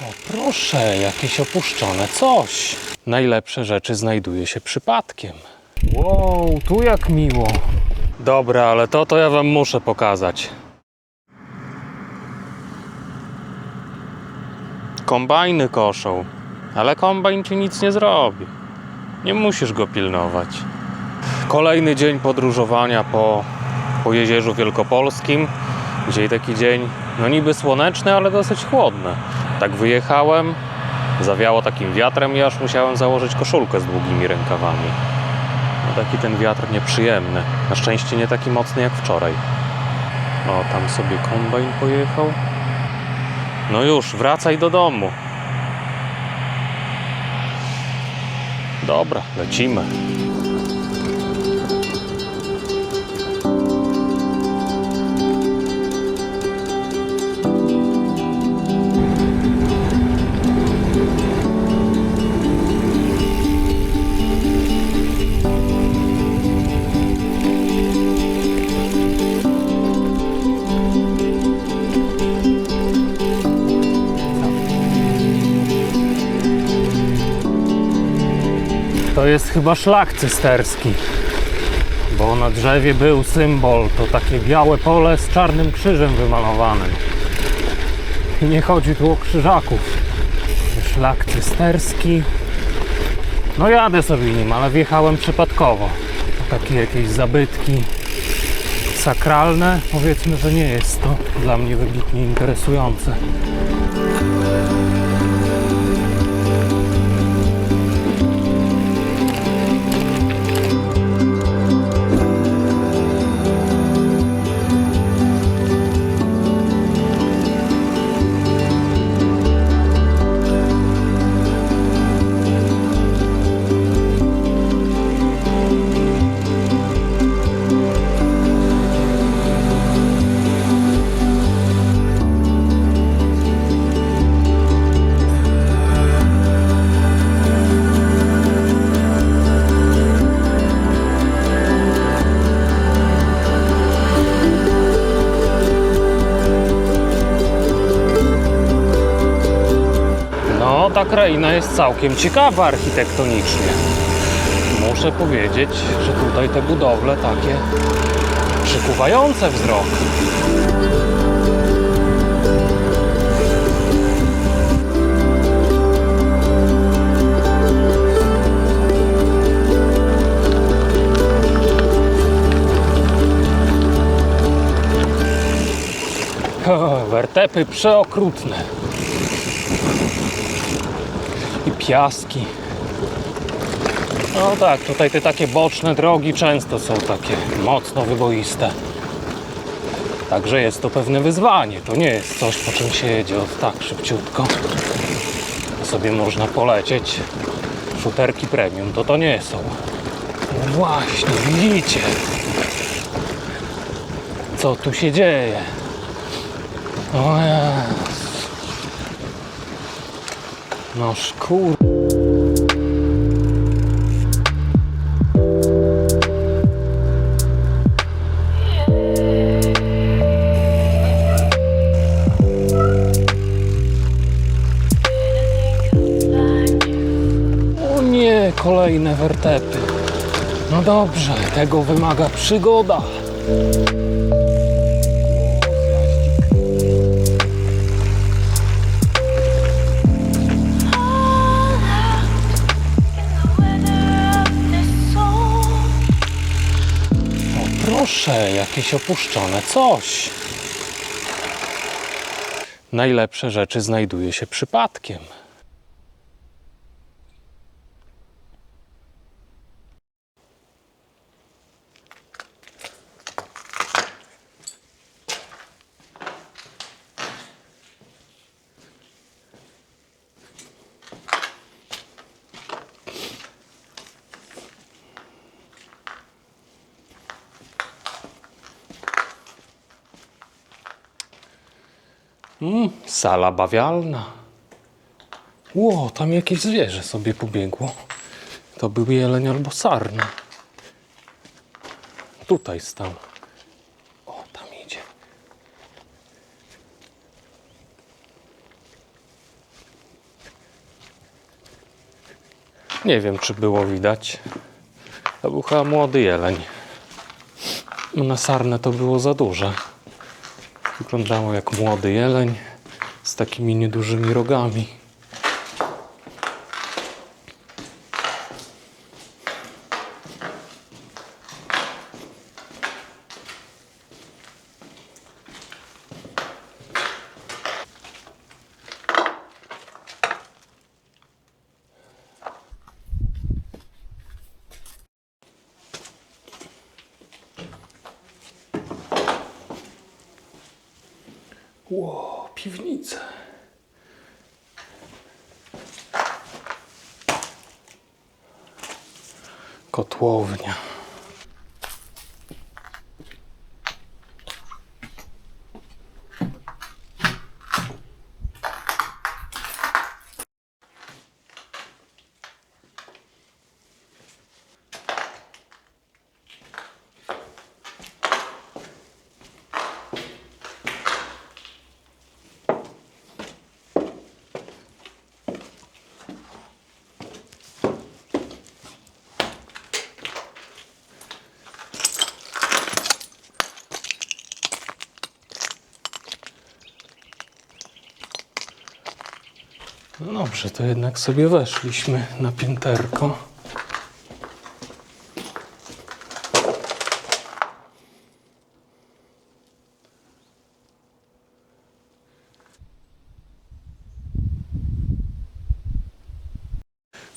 O proszę, jakieś opuszczone coś. Najlepsze rzeczy znajduje się przypadkiem. Wow, tu jak miło. Dobra, ale to to ja wam muszę pokazać. Kombajny koszą, ale kombajn ci nic nie zrobi. Nie musisz go pilnować. Kolejny dzień podróżowania po, po Jezierzu Wielkopolskim. Dzisiaj taki dzień, no niby słoneczny, ale dosyć chłodny. Tak wyjechałem, zawiało takim wiatrem i aż musiałem założyć koszulkę z długimi rękawami. No taki ten wiatr nieprzyjemny. Na szczęście nie taki mocny jak wczoraj. O, tam sobie kombajn pojechał. No już, wracaj do domu. Dobra, lecimy. Jest chyba szlak cysterski, bo na drzewie był symbol, to takie białe pole z czarnym krzyżem wymalowanym. I nie chodzi tu o krzyżaków. Szlak cysterski. No jadę sobie nim, ale wjechałem przypadkowo. Takie jakieś zabytki sakralne. Powiedzmy, że nie jest to dla mnie wybitnie interesujące. Ta kraina jest całkiem ciekawa architektonicznie. Muszę powiedzieć, że tutaj te budowle takie przykuwające wzrok. Wertepy przeokrutne i piaski. No tak, tutaj te takie boczne drogi często są takie mocno wyboiste. Także jest to pewne wyzwanie. To nie jest coś, po czym się jedzie od tak szybciutko. Sobie można polecieć. Szuterki premium to to nie są. No właśnie, widzicie? Co tu się dzieje? O Jezu. No szkur... O nie, kolejne wertepy. No dobrze, tego wymaga przygoda. Proszę, jakieś opuszczone coś. Najlepsze rzeczy znajduje się przypadkiem. Mm, sala bawialna. Ło, tam jakieś zwierzę sobie pobiegło. To był jeleń albo sarna. Tutaj stał. O, tam idzie. Nie wiem, czy było widać. To był chyba młody jeleń. No, na sarnę to było za duże. Wyglądało jak młody jeleń z takimi niedużymi rogami. Ło, piwnica. Kotłownia. No dobrze, to jednak sobie weszliśmy na pięterko.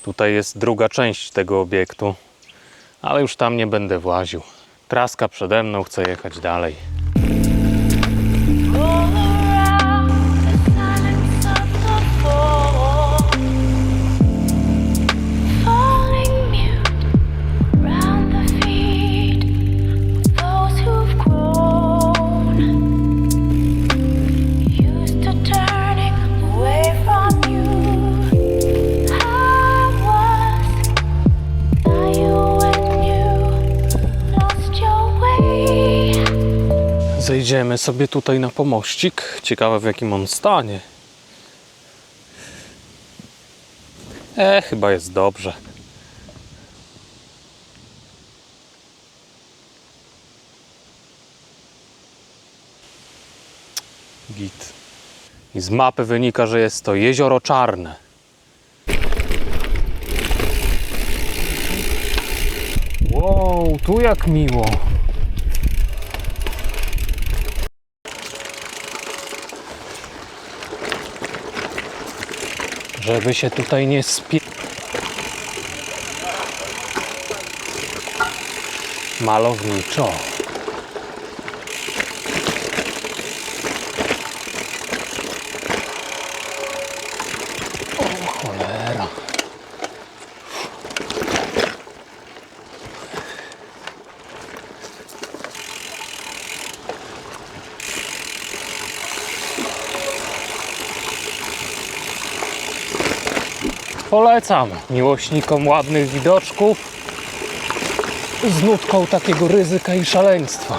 Tutaj jest druga część tego obiektu, ale już tam nie będę właził. Traska przede mną, chcę jechać dalej. Zejdziemy sobie tutaj na pomościk. Ciekawe w jakim on stanie. E, chyba jest dobrze. Git. I z mapy wynika, że jest to jezioro czarne. Wow, tu jak miło. Żeby się tutaj nie spie... Malowniczo. O cholera. Polecam miłośnikom ładnych widoczków z nutką takiego ryzyka i szaleństwa.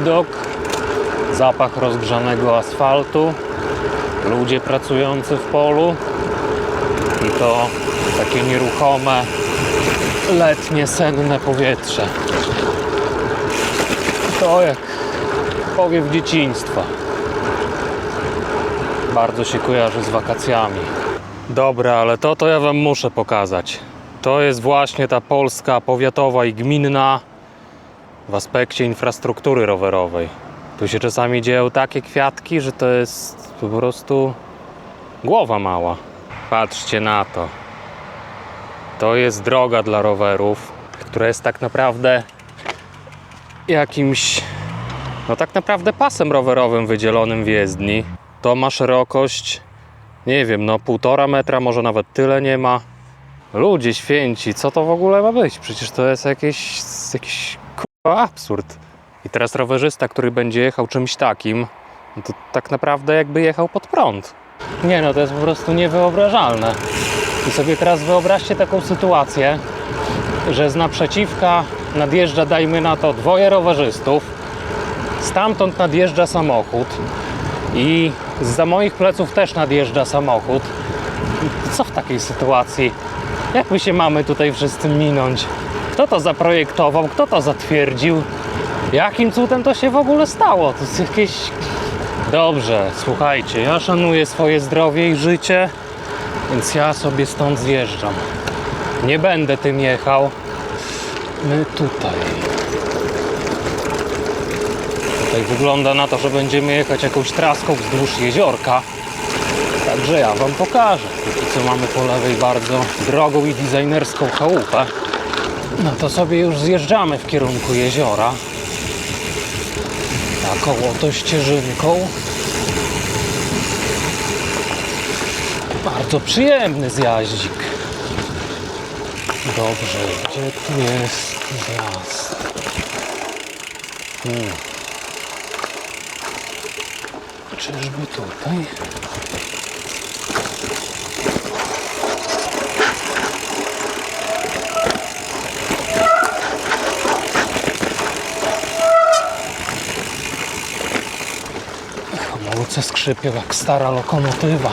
Widok, zapach rozgrzanego asfaltu, ludzie pracujący w polu i to takie nieruchome letnie, senne powietrze. To jak powiew dzieciństwa. Bardzo się kojarzy z wakacjami. Dobra, ale to to ja wam muszę pokazać. To jest właśnie ta Polska powiatowa i gminna w aspekcie infrastruktury rowerowej. Tu się czasami dzieją takie kwiatki, że to jest po prostu głowa mała. Patrzcie na to. To jest droga dla rowerów, która jest tak naprawdę jakimś, no tak naprawdę pasem rowerowym wydzielonym w jezdni. To ma szerokość, nie wiem, no półtora metra, może nawet tyle nie ma. Ludzie święci, co to w ogóle ma być? Przecież to jest jakiś kurwa absurd. I teraz rowerzysta, który będzie jechał czymś takim, no to tak naprawdę jakby jechał pod prąd. Nie no, to jest po prostu niewyobrażalne. I sobie teraz wyobraźcie taką sytuację, że z naprzeciwka nadjeżdża, dajmy na to, dwoje rowerzystów, stamtąd nadjeżdża samochód i za moich pleców też nadjeżdża samochód. I co w takiej sytuacji? Jak my się mamy tutaj wszyscy minąć? Kto to zaprojektował? Kto to zatwierdził? Jakim cudem to się w ogóle stało? To jest jakieś... Dobrze, słuchajcie, ja szanuję swoje zdrowie i życie, więc ja sobie stąd zjeżdżam. Nie będę tym jechał. My tutaj. Tutaj wygląda na to, że będziemy jechać jakąś traską wzdłuż jeziorka. Także ja Wam pokażę. Póki co mamy po lewej bardzo drogą i designerską chałupę. No to sobie już zjeżdżamy w kierunku jeziora. Taką oto ścieżynką. Bardzo przyjemny zjaździk. Dobrze, gdzie tu jest zjazd? Hmm. Czyżby tutaj? Hamulce skrzypią jak stara lokomotywa.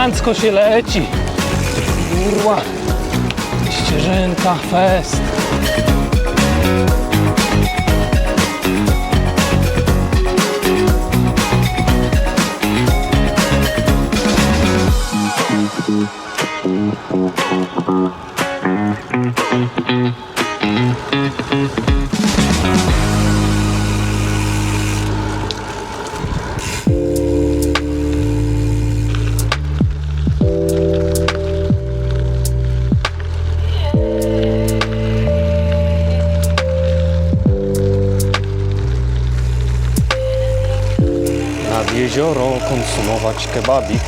Elegancko się leci. Kurwa. Ścieżynka, fest. Jezioro konsumować kebabik.